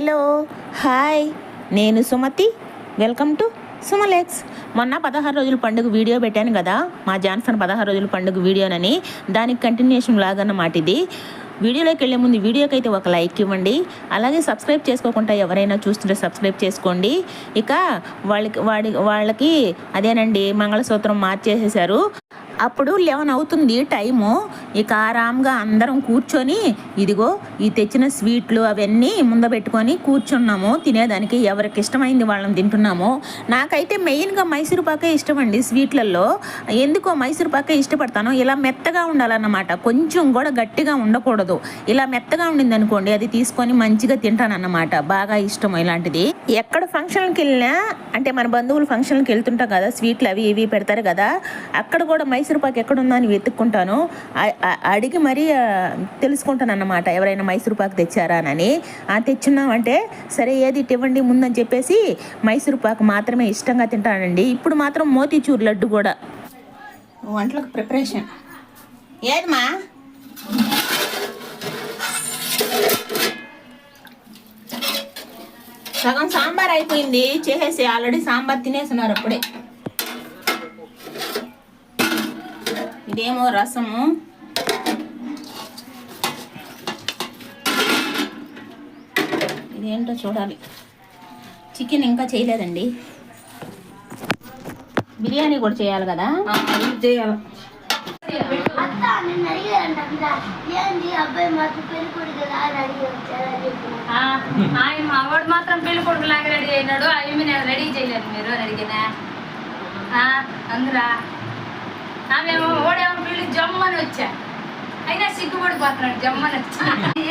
Hello. Hi. నేను Sumathi. Welcome to సుమలెక్స్. మొన్న పదహారు రోజుల పండుగ వీడియో పెట్టాను కదా? మా జాన్సన్ పదహారు రోజుల పండుగ వీడియోనని. దానికి కంటిన్యూషన్ లాగన్నమాట ఇది. వీడియోలోకి వెళ్ళే ముందు వీడియోకి అయితే ఒక లైక్ ఇవ్వండి. అలాగే సబ్స్క్రైబ్ చేసుకోకుండా ఎవరైనా చూస్తుంటే సబ్స్క్రైబ్ చేసుకోండి. ఇక వాళ్ళకి వాడి వాళ్ళకి అదేనండి మంగళసూత్రం మార్చేసేసారు అప్పుడు లెవెన్ అవుతుంది టైము. ఇక ఆరాంగా అందరం కూర్చొని ఇదిగో ఈ తెచ్చిన స్వీట్లు అవన్నీ ముంద పెట్టుకొని కూర్చున్నాము. తినేదానికి ఎవరికి ఇష్టమైంది వాళ్ళని తింటున్నాము. నాకైతే మెయిన్గా మైసూరు పాకే ఇష్టం అండి స్వీట్లలో. ఎందుకో మైసూరు పాకే ఇష్టపడతాను. ఇలా మెత్తగా ఉండాలన్నమాట. కొంచెం కూడా గట్టిగా ఉండకూడదు. ఇలా మెత్తగా ఉండింది అనుకోండి అది తీసుకొని మంచిగా తింటానన్నమాట. బాగా ఇష్టం ఇలాంటిది. ఎక్కడ ఫంక్షన్కి వెళ్ళినా అంటే మన బంధువులు ఫంక్షన్కి వెళ్తుంటాం కదా స్వీట్లు అవి ఇవి పెడతారు కదా అక్కడ కూడా మైసూర్ పాక్ ఎక్కడ ఉందా అని వెతుక్కుంటాను. అడిగి మరీ తెలుసుకుంటాను అన్నమాట ఎవరైనా మైసూర్ పాక్ తెచ్చారా అని. ఆ తెచ్చున్నామంటే సరే ఏది ఇవ్వండి ముందని చెప్పేసి మైసూర్ పాక్ మాత్రమే ఇష్టంగా తింటానండి. ఇప్పుడు మాత్రం మోతీచూర్ లడ్డు కూడా. వంటలకు ప్రిపరేషన్. ఏదమ్మా? సగం సాంబార్ అయిపోయింది. చేసేసి ఆల్రెడీ సాంబార్ తినేస్తున్నారు అప్పుడే. ఇదేమో రసము. ఇదేంటో చూడాలి. చికెన్ ఇంకా చేయలేదండి. బిర్యానీ కూడా చేయాలి కదా? చేయాలి. ఆయన మా వాడు మాత్రం పెళ్ళి కొడుకు లాగా రెడీ అయినాడు. అవి రెడీ చేయలేదు మీరు అడిగినా. ఆ, అందురా. ఆమెమో ఓడేమో పెళ్ళి జమ్మని వచ్చా. అయినా సిగ్గుపడిపోతున్నాడు జమ్మని వచ్చా.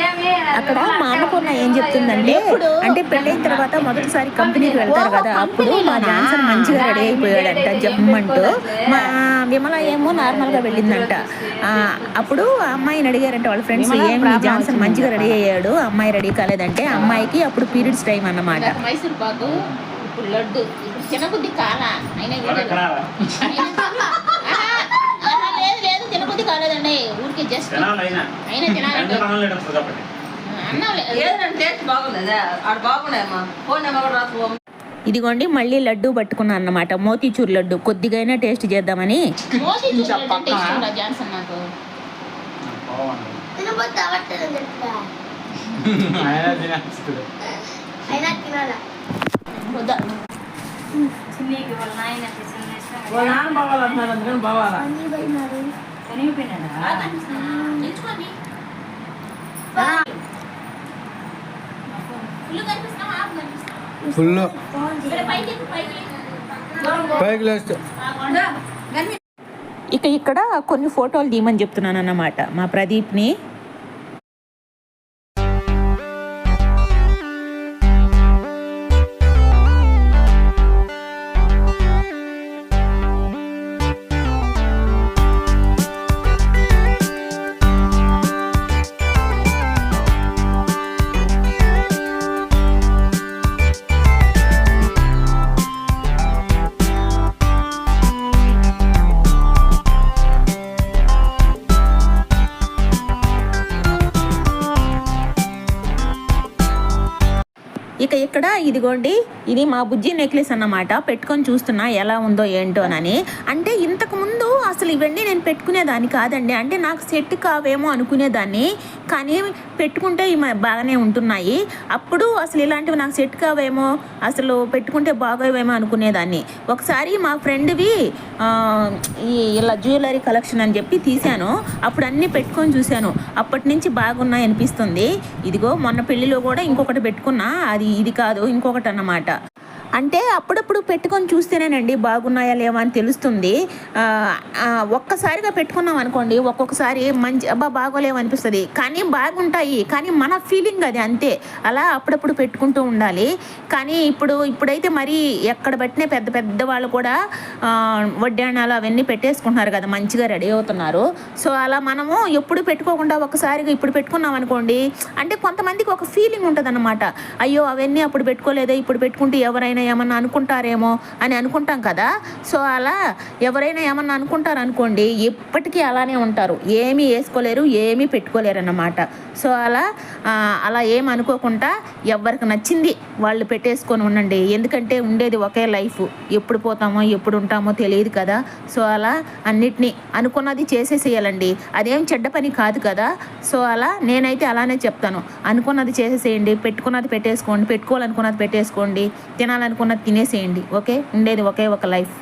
ఏమి అక్కడ మా అన్నపూర్ణ ఏం చెప్తుందంటే అంటే పెళ్ళైన తర్వాత మొదటిసారి కంపెనీకి వెళ్తారు కదా అప్పుడు మా జాన్సన్ మంచిగా రెడీ అయిపోయాడంట జమ్మంటూ. మా విమల ఏమో నార్మల్గా వెళ్ళిందంట అప్పుడు ఆ అమ్మాయిని అడిగారంట వాళ్ళ ఫ్రెండ్స్ ఏమి జాన్సన్ మంచిగా రెడీ అయ్యాడు అమ్మాయి రెడీ కాలేదంటే అమ్మాయికి అప్పుడు పీరియడ్స్ టైం అన్నమాట. మైసూర్ పాకు ఇప్పుడు లడ్డు ఇప్పుడు తినబుద్ధి కాలా? అయినా తినబుద్ధి కాలేదండి ఊరికి జస్ట్ అయినా. తినాలండి తినాలి కాబట్టి. అన్నం లే- ఏదంటే టేస్ట్ బాగుందా ఆడ బాగున్నాయమ్మా. ఫోన్ నెంబర్ కూడా రాసుకో ఇదిగోండి మళ్ళీ లడ్డు పట్టుకున్నాను అన్నమాట. మోతీచూర్ లడ్డు. కొద్దిగైనా టేస్ట్ చేద్దామని. అందుకని బావాలా? ఫుల్. పైకి లేస్తే. ఇక ఇక్కడ కొన్ని ఫోటోలు తీయమని చెప్తున్నాను అన్నమాట మా ప్రదీప్ని ఇదిగోండి ఇది మా బుజ్జి నెక్లెస్ అన్నమాట. పెట్టుకొని చూస్తున్నా ఎలా ఉందో ఏంటోనని అంటే ఇంతకుముందు అసలు ఇవన్నీ నేను పెట్టుకునేదాన్ని కాదండి. అంటే నాకు సెట్ కావేమో అనుకునేదాన్ని. కానీ పెట్టుకుంటే ఇవి బాగానే ఉంటున్నాయి. అప్పుడు అసలు ఇలాంటివి నాకు సెట్ కావేమో అసలు పెట్టుకుంటే బాగోవేమో అనుకునేదాన్ని. ఒకసారి మా ఫ్రెండ్వి ఈ ఇలా జ్యువెలరీ కలెక్షన్ అని చెప్పి తీశాను. అప్పుడు అన్నీ పెట్టుకొని చూశాను. అప్పటి నుంచి బాగున్నాయి అనిపిస్తుంది. ఇదిగో మొన్న పెళ్ళిలో కూడా ఇంకొకటి పెట్టుకున్నా. అది ఇది కాదు ఇంకొకటి అన్నమాట అంటే అప్పుడప్పుడు పెట్టుకొని చూస్తేనేనండి బాగున్నాయా లేవా అని తెలుస్తుంది. ఒక్కసారిగా పెట్టుకున్నాం అనుకోండి ఒక్కొక్కసారి మంచి అబ్బా బాగోలేవు అనిపిస్తుంది. కానీ బాగుంటాయి. కానీ మన ఫీలింగ్ అది అంతే. అలా అప్పుడప్పుడు పెట్టుకుంటూ ఉండాలి. కానీ ఇప్పుడు ఇప్పుడైతే మరి ఎక్కడ పెట్టినా పెద్ద పెద్ద వాళ్ళు కూడా వడ్డాణాలు అవన్నీ పెట్టేసుకుంటున్నారు కదా మంచిగా రెడీ అవుతున్నారు. సో అలా మనము ఎప్పుడు పెట్టుకోకుండా ఒకసారిగా ఇప్పుడు పెట్టుకున్నాం అనుకోండి అంటే కొంతమందికి ఒక ఫీలింగ్ ఉంటుంది అయ్యో అవన్నీ అప్పుడు పెట్టుకోలేదే ఇప్పుడు పెట్టుకుంటే ఎవరైనా ఎవరైనా ఏమన్నా అనుకుంటారేమో అని అనుకుంటాం కదా. సో అలా ఎవరైనా ఏమన్నా అనుకుంటారు అనుకోండి ఎప్పటికీ అలానే ఉంటారు. ఏమీ వేసుకోలేరు ఏమీ పెట్టుకోలేరు అన్నమాట సో అలా అలా ఏం అనుకోకుండా ఎవరికి నచ్చింది వాళ్ళు పెట్టేసుకొని ఉండండి. ఎందుకంటే ఉండేది ఒకే లైఫ్. ఎప్పుడు పోతామో ఎప్పుడు ఉంటామో తెలియదు కదా. సో అలా అన్నిటినీ అనుకున్నది చేసేసేయాలండి. అదేం చెడ్డ పని కాదు కదా. సో అలా నేనైతే అలానే చెప్తాను. అనుకున్నది చేసేసేయండి పెట్టుకున్నది పెట్టేసుకోండి పెట్టుకోవాలనుకున్నది పెట్టేసుకోండి తినాలని తినాలనుకున్నది తినేసేయండి ఓకే? ఉండేది ఒకే ఒక లైఫ్.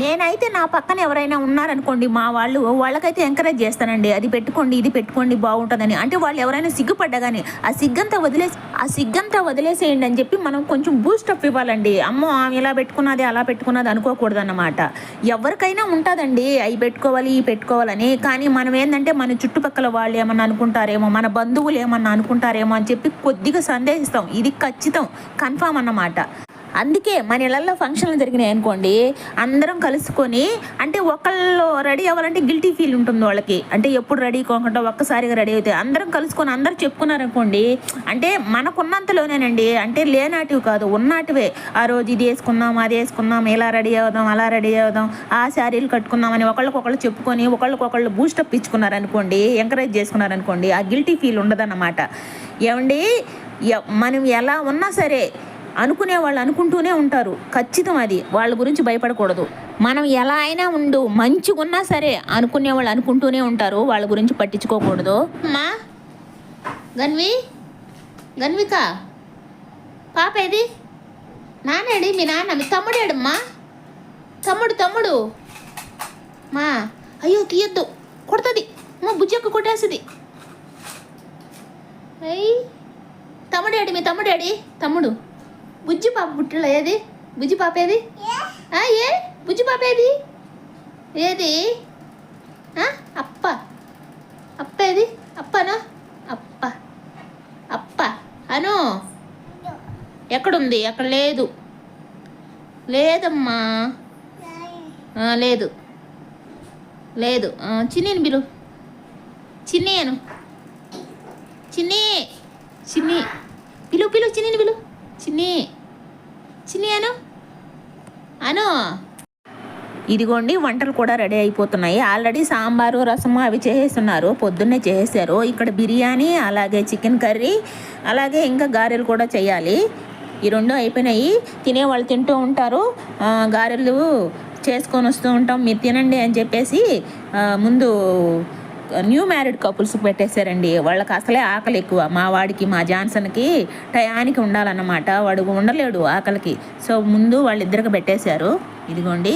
నేనైతే నా పక్కన ఎవరైనా ఉన్నారనుకోండి మా వాళ్ళు వాళ్ళకైతే ఎంకరేజ్ చేస్తానండి అది పెట్టుకోండి ఇది పెట్టుకోండి బాగుంటుందని. అంటే వాళ్ళు ఎవరైనా సిగ్గుపడ్డా కానీ ఆ సిగ్గంతా వదిలేసి ఆ సిగ్గంతా వదిలేసేయండి అని చెప్పి మనం కొంచెం బూస్టప్ ఇవ్వాలండి. అమ్మో ఆమె ఇలా పెట్టుకున్నది అలా పెట్టుకున్నది అనుకోకూడదు అన్నమాట ఎవరికైనా ఉంటుందండి అవి పెట్టుకోవాలి ఇవి పెట్టుకోవాలని. కానీ మనం ఏంటంటే మన చుట్టుపక్కల వాళ్ళు ఏమన్నా అనుకుంటారేమో మన బంధువులు ఏమన్నా అనుకుంటారేమో అని చెప్పి కొద్దిగా సందేహిస్తాం. ఇది ఖచ్చితం కన్ఫామ్ అన్నమాట. అందుకే మన ఇళ్ళల్లో ఫంక్షన్లు జరిగినాయి అనుకోండి అందరం కలుసుకొని అంటే ఒకళ్ళు రెడీ అవ్వాలంటే గిల్టీ ఫీల్ ఉంటుంది వాళ్ళకి. అంటే ఎప్పుడు రెడీ కాకుండా ఒక్కసారిగా రెడీ అవుతాయి. అందరం కలుసుకొని అందరు చెప్పుకున్నారనుకోండి అంటే మనకున్నంతలోనేనండి అంటే లేనాటివి కాదు ఉన్నటివే. ఆ రోజు ఇది వేసుకుందాం అది వేసుకుందాం ఇలా రెడీ అవుదాం అలా రెడీ అవుదాం ఆ శారీలు కట్టుకుందామని ఒకళ్ళకొకళ్ళు చెప్పుకొని ఒకళ్ళకొకళ్ళు బూస్టప్ ఇచ్చుకున్నారనుకోండి ఎంకరేజ్ చేసుకున్నారనుకోండి ఆ గిల్టీ ఫీల్ ఉండదన్నమాట. ఏమండి ఎ- మనం ఎలా ఉన్నా సరే అనుకునే వాళ్ళు అనుకుంటూనే ఉంటారు. ఖచ్చితం అది. వాళ్ళ గురించి భయపడకూడదు. మనం ఎలా అయినా ఉండు మంచిగా ఉన్నా సరే అనుకునే వాళ్ళు అనుకుంటూనే ఉంటారు. వాళ్ళ గురించి పట్టించుకోకూడదు. అమ్మా గన్వి గన్విక పాప ఏది? నానేడి మీ నాన్న మీ తమ్ముడేడమ్మా తమ్ముడు తమ్ముడు. మా అయ్యో తీయద్దు. కొడుతుంది. మా బుజ్జక్క కొట్టేస్తుంది. అయ్యి తమ్ముడేడి మీ తమ్ముడేడి తమ్ముడు. బుజ్జి పాప పుట్టిలో ఏది? బుజ్జి పాప ఏది? ఏ? బుజ్జి పాప ఏది? ఏది? అప్ప. అప్ప ఏది? అప్పనా? అప్ప. అప్ప. అను. ఎక్కడుంది? అక్కడ లేదు. లేదమ్మా. లేదు. లేదు. చిన్నీని బిలు చిన్ని అను. చిన్ని. చిన్ని. పిలు పిలు చిన్ని పిలు. చిన్ని అను అను ఇదిగోండి వంటలు కూడా రెడీ అయిపోతున్నాయి. ఆల్రెడీ సాంబారు రసము అవి చేసేస్తున్నారు. పొద్దున్నే చేసేసారు ఇక్కడ బిర్యానీ అలాగే చికెన్ కర్రీ అలాగే ఇంకా గారెలు కూడా చేయాలి. ఈ రెండు అయిపోయినాయి. తినేవాళ్ళు తింటూ ఉంటారు. గారెలు చేసుకొని వస్తూ ఉంటాం. మీరు తినండి అని చెప్పేసి ముందు న్యూ మ్యారీడ్ కపుల్స్ పెట్టేశారండి. వాళ్ళకి అసలే ఆకలి ఎక్కువ. మా వాడికి మా జాన్సన్కి టయానికి ఉండాలన్నమాట. వాడు ఉండలేడు ఆకలికి. సో ముందు వాళ్ళిద్దరికి పెట్టేశారు. ఇదిగోండి.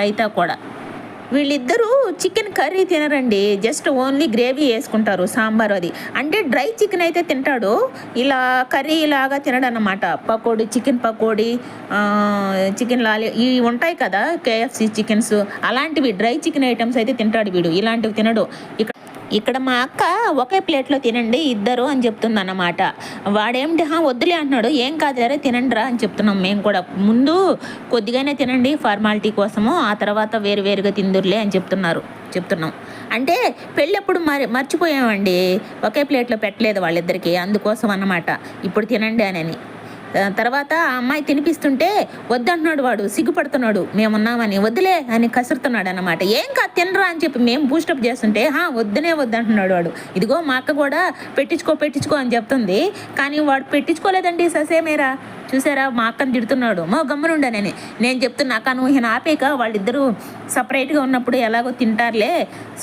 రైతా కూడా. వీళ్ళిద్దరూ చికెన్ కర్రీ తినరండి. జస్ట్ ఓన్లీ గ్రేవీ వేసుకుంటారు సాంబార్ అది. అంటే డ్రై చికెన్ అయితే తింటాడు. ఇలా కర్రీ ఇలాగా తినడు పకోడీ చికెన్ పకోడీ చికెన్ లాలి ఇవి ఉంటాయి కదా కేఎఫ్సి చికెన్స్. అలాంటివి డ్రై చికెన్ ఐటమ్స్ అయితే తింటాడు వీడు. ఇలాంటివి తినడు. ఇక్కడ ఇక్కడ మా అక్క ఒకే ప్లేట్లో తినండి ఇద్దరు అని చెప్తుంది అన్నమాట వాడేమిటి హా వద్దులే అంటున్నాడు. ఏం కాదులేరే తినండిరా అని చెప్తున్నాం మేము కూడా. ముందు కొద్దిగానే తినండి ఫార్మాలిటీ కోసము ఆ తర్వాత వేరు వేరుగా తిందురులే అని చెప్తున్నారు చెప్తున్నాం. అంటే పెళ్ళెప్పుడు మరి మర్చిపోయామండి ఒకే ప్లేట్లో పెట్టలేదు వాళ్ళిద్దరికీ అందుకోసం అన్నమాట. ఇప్పుడు తినండి అని అని తర్వాత ఆ అమ్మాయి తినిపిస్తుంటే వద్దంటున్నాడు వాడు సిగ్గుపడుతున్నాడు. మేమున్నామని వద్దులే అని కసురుతున్నాడు అనమాట ఏం కాదు తినరా అని చెప్పి మేము బూస్టప్ చేస్తుంటే హా వద్దనే వద్దంటున్నాడు వాడు. ఇదిగో మా అక్క కూడా పెట్టించుకో పెట్టించుకో అని చెప్తుంది. కానీ వాడు పెట్టించుకోలేదండి ససేమేరా. చూసారా? మా అక్కను తిడుతున్నాడు. మా గమ్మునుండనని నేను. చెప్తున్నా అక్క నువ్వు ఈయన ఆపేక. వాళ్ళిద్దరూ సపరేట్గా ఉన్నప్పుడు ఎలాగో తింటారులే.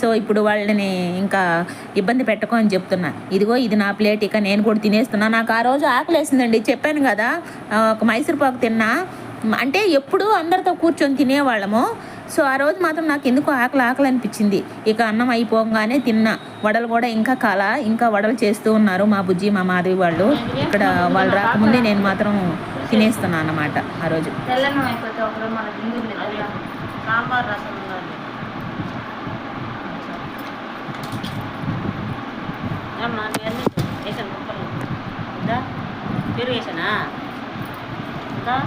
సో ఇప్పుడు వాళ్ళని ఇంకా ఇబ్బంది పెట్టుకో అని చెప్తున్నా. ఇదిగో ఇది నా ప్లేట్. ఇక నేను కూడా తినేస్తున్నా. నాకు ఆ రోజు ఆకలేసిందండి చెప్పాను కదా ఒక మైసూర్ పాకు తిన్నా. అంటే ఎప్పుడూ అందరితో కూర్చొని తినేవాళ్ళము. సో ఆ రోజు మాత్రం నాకు ఎందుకు ఆకలి ఆకలి అనిపించింది. ఇక అన్నం అయిపోగానే తిన్నా. వడలు కూడా ఇంకా కాల ఇంకా వడలు చేస్తూ ఉన్నారు మా బుజ్జి మా మాధవి వాళ్ళు. ఇక్కడ వాళ్ళు రాకముందే నేను మాత్రం తినేస్తున్నాను అన్నమాట ఆ రోజు. తెల్లన్నం వేసానా? ఇంకా మన గింజలు తెల్లన్నం. సాంబార్ రసం ఉండాలి అమ్మా నేను వేసాను ముక్కలు ఉందా పెరుగు వేసానా ఉందా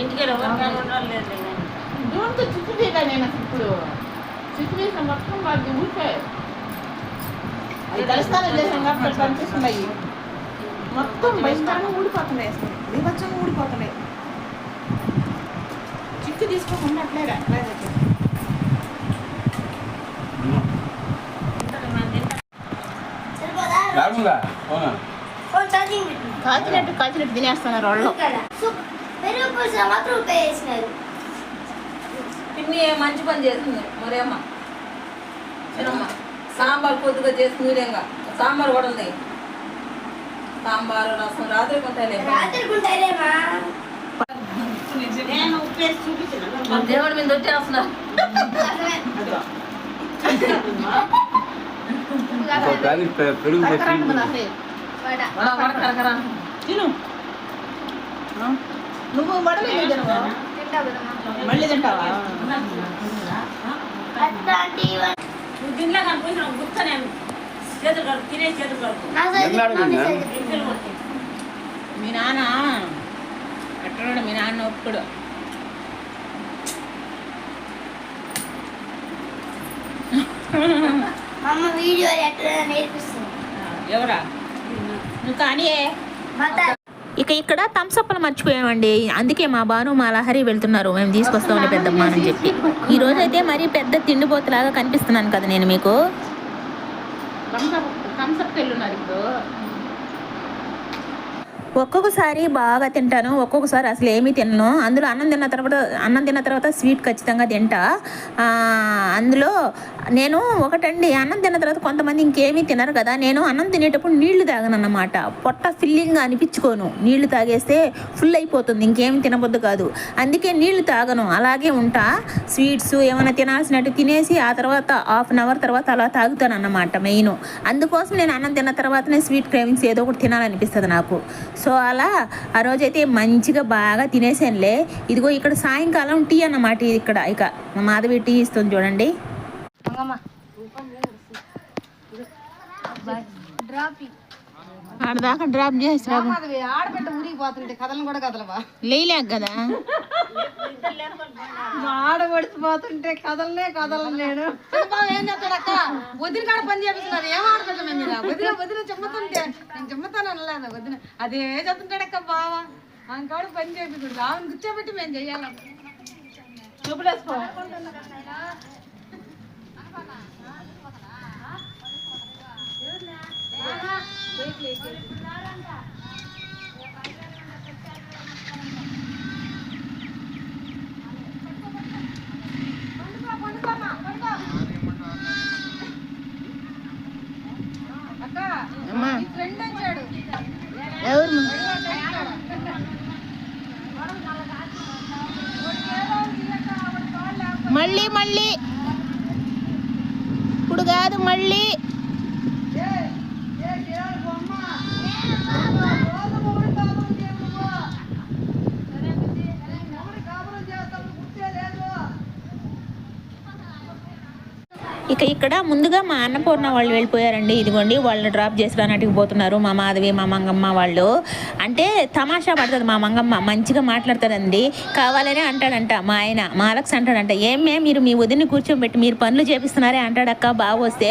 ఇంటికి దూరంతో చుట్టూ తీయగా నేను అసలు ఇప్పుడు. చుట్టూ తీసిన మొత్తం వాళ్ళకి ఊరికే అది తలస్నానం చేసాం కాబట్టి అట్లా అనిపిస్తున్నాయి మొత్తం భయంకరంగా ఊడిపోతున్నాయి అసలు. విభత్సంగా ఊడిపోతున్నాయి చిక్కు తీసుకోకుండా అట్లే అట్లే సరిపోదా రాకుండా? అవునా కాల్చినట్టు కాల్చినట్టు తినేస్తున్నారు వాళ్ళు. పిన్ని మంచి పని చేస్తుంది మరేమ్మ. చిన్నమ్మ. సాంబార్ పొద్దుగా చేసి మీరేంగా సాంబార్ కూడా ఉంది. సాంబారు రసం రాత్రి దేవుడి మీద వచ్చేస్తున్నారు పెరుగు తెచ్చి వడ వడ కరకర తిను? నువ్వు తినవా మళ్ళీ తింటావా? చేతులు కడుపు తినే చేతులు కడుపు. మీ నాన్న ఎక్కడ మీ నాన్న ఒప్పుడు అమ్మ వీడియో ఎట్లా నేర్పిస్తుంది? ఎవరా? నువ్వు కానీ ఇక ఇక్కడ థమ్స్అప్లు మర్చిపోయామండి. అందుకే మా బాను మా లహరి వెళ్తున్నారు. మేము తీసుకొస్తామని పెద్దమ్మ అని చెప్పి. ఈ రోజు అయితే మరీ పెద్ద తిండిపోతులాగా కనిపిస్తున్నాను కదా నేను మీకు. థమ్స్అప్ వెళ్ళున్నారు ఇప్పుడు. ఒక్కొక్కసారి బాగా తింటాను ఒక్కొక్కసారి అసలు ఏమీ తినను. అందులో అన్నం తిన్న తర్వాత అన్నం తిన్న తర్వాత స్వీట్ ఖచ్చితంగా తింటా. అందులో నేను ఒకటండి అన్నం తిన్న తర్వాత కొంతమంది ఇంకేమీ తినరు కదా. నేను అన్నం తినేటప్పుడు నీళ్ళు తాగను అన్నమాట పొట్ట ఫిల్లింగ్గా అనిపించుకోను. నీళ్ళు తాగేస్తే ఫుల్ అయిపోతుంది ఇంకేమి తినబొద్దు కాదు. అందుకే నీళ్ళు తాగను అలాగే ఉంటా. స్వీట్స్ ఏమైనా తినాల్సినట్టు తినేసి ఆ తర్వాత హాఫ్ అన్ అవర్ తర్వాత అలా తాగుతాను అన్నమాట మెయిన్. అందుకోసం నేను అన్నం తిన్న తర్వాతనే స్వీట్ క్రేవింగ్స్ ఏదో ఒకటి తినాలనిపిస్తుంది నాకు. సో అలా ఆ రోజైతే మంచిగా బాగా తినేసానులే. ఇదిగో ఇక్కడ సాయంకాలం టీ అన్నమాట ఇక్కడ. ఇక మాధవి టీ ఇస్తుంది చూడండి. ఆడదాకా డ్రాప్ చేసి ఆడబిడ్డ ఊరికి పోతుంటే కథలను కూడా కదలవా లేలేక కదా? ఆడబడిపోతుంటే కదలనే కదలను నేను ఏం చేస్తాడక్క వదిన కాడ పని చేపిస్తున్నారు. ఏం ఆడబిడ్డ మేము మీద వదిన వదిన చెమ్మతుంటే నేను చెమ్మతాను అనలేదు వదిన? అదే చెప్తుంటాడక్క బావ. ఆమె కాడ పని చేపిస్తుంది ఆమెను కూర్చోబెట్టి మేము చెయ్యాలి. చూపులేసుకో అక్క అమ్మా మీ ఫ్రెండ్ వచ్చాడు ఎవరు మళ్ళీ మళ్ళీ ఇప్పుడు కాదు మళ్ళీ ఇక ఇక్కడ ముందుగా మా అన్నపూర్ణ వాళ్ళు వెళ్ళిపోయారండి. ఇదిగోండి వాళ్ళని డ్రాప్ చేసి రానట్టుకు పోతున్నారు. మా మాధవి మా మంగమ్మ వాళ్ళు. అంటే తమాషా పడుతుంది మా మంగమ్మ. మంచిగా మాట్లాడతారండి కావాలనే అంటాడంట మా ఆయన. మాలక్స్ అంటాడంట ఏమే మీరు మీ వదిని కూర్చోబెట్టి మీరు పనులు చేపిస్తున్నారే అంటాడక్క బాగా వస్తే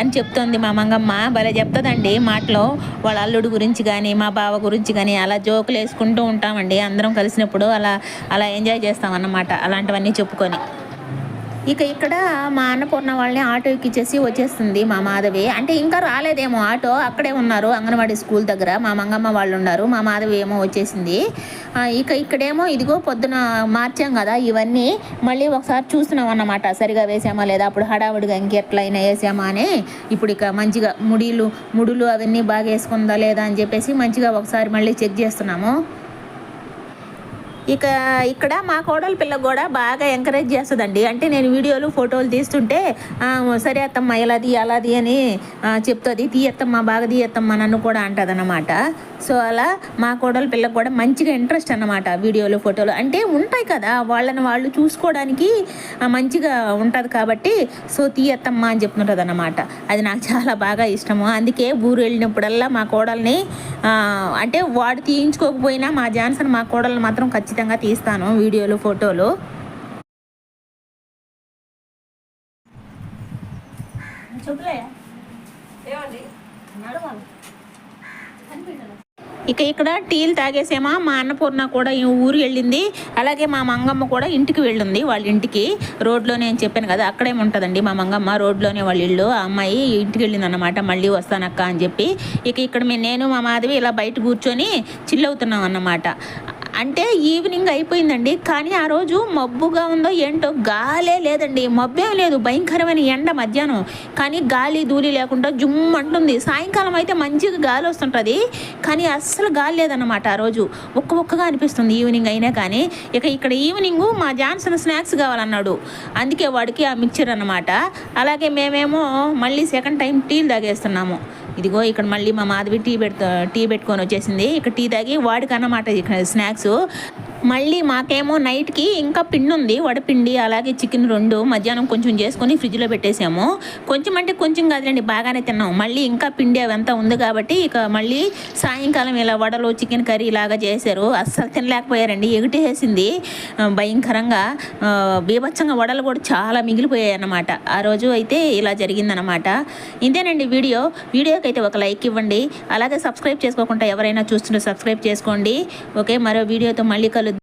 అని చెప్తోంది మా మంగమ్మ. భలే చెప్తుందండి మాటలో. వాళ్ళ అల్లుడు గురించి కానీ మా బావ గురించి కానీ అలా జోకులు వేసుకుంటూ ఉంటామండి. అందరం కలిసినప్పుడు అలా అలా ఎంజాయ్ చేస్తాం అన్నమాట అలాంటివన్నీ చెప్పుకొని. ఇక ఇక్కడ మా అన్నపూర్ణ వాళ్ళని ఆటో ఎక్కిచ్చేసి వచ్చేస్తుంది మా మాధవి. అంటే ఇంకా రాలేదేమో ఆటో అక్కడే ఉన్నారు అంగన్వాడీ స్కూల్ దగ్గర. మా మంగమ్మ వాళ్ళు ఉన్నారు. మా మాధవి ఏమో వచ్చేసింది. ఇక ఇక్కడేమో ఇదిగో పొద్దున మార్చాం కదా ఇవన్నీ. మళ్ళీ ఒకసారి చూస్తున్నాం అన్నమాట. సరిగా వేసామా లేదా? అప్పుడు హడావుడిగా ఇంకెట్లయినా వేసామా అని. ఇప్పుడు ఇక మంచిగా ముడిలు ముడులు అవన్నీ బాగా వేసుకుందా లేదా అని చెప్పేసి మంచిగా ఒకసారి మళ్ళీ చెక్ చేస్తున్నాము. ఇక ఇక్కడ మా కోడలి పిల్ల కూడా బాగా ఎంకరేజ్ చేస్తుందండి. అంటే నేను వీడియోలు ఫోటోలు తీస్తుంటే సరే అత్తమ్మ ఇలాది అలాది అని చెప్తుంది. తీయత్తమ్మ బాగా తీయత్తమ్మ నన్ను కూడా అంటదన్నమాట. సో అలా మా కోడలి పిల్లకు కూడా మంచిగా ఇంట్రెస్ట్ అన్నమాట వీడియోలు ఫోటోలు. అంటే ఉంటాయి కదా వాళ్ళని వాళ్ళు చూసుకోవడానికి మంచిగా ఉంటుంది కాబట్టి సో తీయత్తమ్మ అని చెప్తుంటుంది అన్నమాట అది నాకు చాలా బాగా ఇష్టము. అందుకే ఊరు వెళ్ళినప్పుడల్లా మా కోడల్ని అంటే వాడు తీయించుకోకపోయినా మా జాన్సన్ మా కోడల్ని మాత్రం ఖచ్చితంగా ఖచ్చితంగా తీస్తాను వీడియోలు ఫోటోలు. చూపలే. ఇక ఇక్కడ టీలు తాగేసేమా మా అన్నపూర్ణ కూడా ఈ ఊరు వెళ్ళింది. అలాగే మా మంగమ్మ కూడా ఇంటికి వెళ్ళింది వాళ్ళ ఇంటికి. రోడ్లోనే అని చెప్పాను కదా అక్కడే ఉంటుందండి మా మంగమ్మ? రోడ్లోనే వాళ్ళ ఇల్లు. ఆ అమ్మాయి ఇంటికి వెళ్ళింది అనమాట మళ్ళీ వస్తానక్క అని చెప్పి. ఇక ఇక్కడ మేము నేను మా మాధవి ఇలా బయట కూర్చొని చిల్లవుతున్నాం అన్నమాట. అంటే ఈవినింగ్ అయిపోయిందండి కానీ ఆ రోజు మబ్బుగా ఉందో ఏంటో గాలే లేదండి. మబ్బేం లేదు భయంకరమైన ఎండ మధ్యాహ్నం. కానీ గాలి ధూళి లేకుండా జుమ్ అంటుంది. సాయంకాలం అయితే మంచిగా గాలి వస్తుంటుంది. కానీ అస్సలు గాలి లేదన్నమాట ఆ రోజు. ఒక్క ఒక్కగా అనిపిస్తుంది ఈవినింగ్ అయినా కానీ. ఇక ఇక్కడ ఈవినింగ్ మా జాన్సన్ స్నాక్స్ కావాలన్నాడు. అందుకే వాడికి ఆ మిక్చర్ అనమాట అలాగే మేమేమో మళ్ళీ సెకండ్ టైం టీలు తాగేస్తున్నాము. ఇదిగో ఇక్కడ మళ్ళీ మా మాధవి టీ పెడుతూ టీ పెట్టుకొని వచ్చేసింది. ఇక్కడ టీ తాగి వాడికి అన్నమాట ఇక్కడ స్నాక్స్. మళ్ళీ మాకేమో నైట్కి ఇంకా పిండి ఉంది వడపిండి అలాగే చికెన్ రెండు మధ్యాహ్నం కొంచెం చేసుకొని ఫ్రిడ్జ్లో పెట్టేసాము. కొంచెం అంటే కొంచెం కాదులేండి బాగానే తిన్నాం మళ్ళీ ఇంకా పిండి అవంతా ఉంది కాబట్టి ఇక మళ్ళీ సాయంకాలం ఇలా వడలు చికెన్ కర్రీ ఇలాగా చేశారు. అస్సలు తినలేకపోయారండి ఎగిటేసింది భయంకరంగా బీభత్సంగా వడలు కూడా చాలా మిగిలిపోయాయి అన్నమాట. ఆ రోజు అయితే ఇలా జరిగిందనమాట ఇంతేనండి వీడియో. వీడియోకి అయితే ఒక లైక్ ఇవ్వండి. అలాగే సబ్స్క్రైబ్ చేసుకోకుండా ఎవరైనా చూస్తుంటే సబ్స్క్రైబ్ చేసుకోండి. ఓకే మరో వీడియోతో మళ్ళీ కలు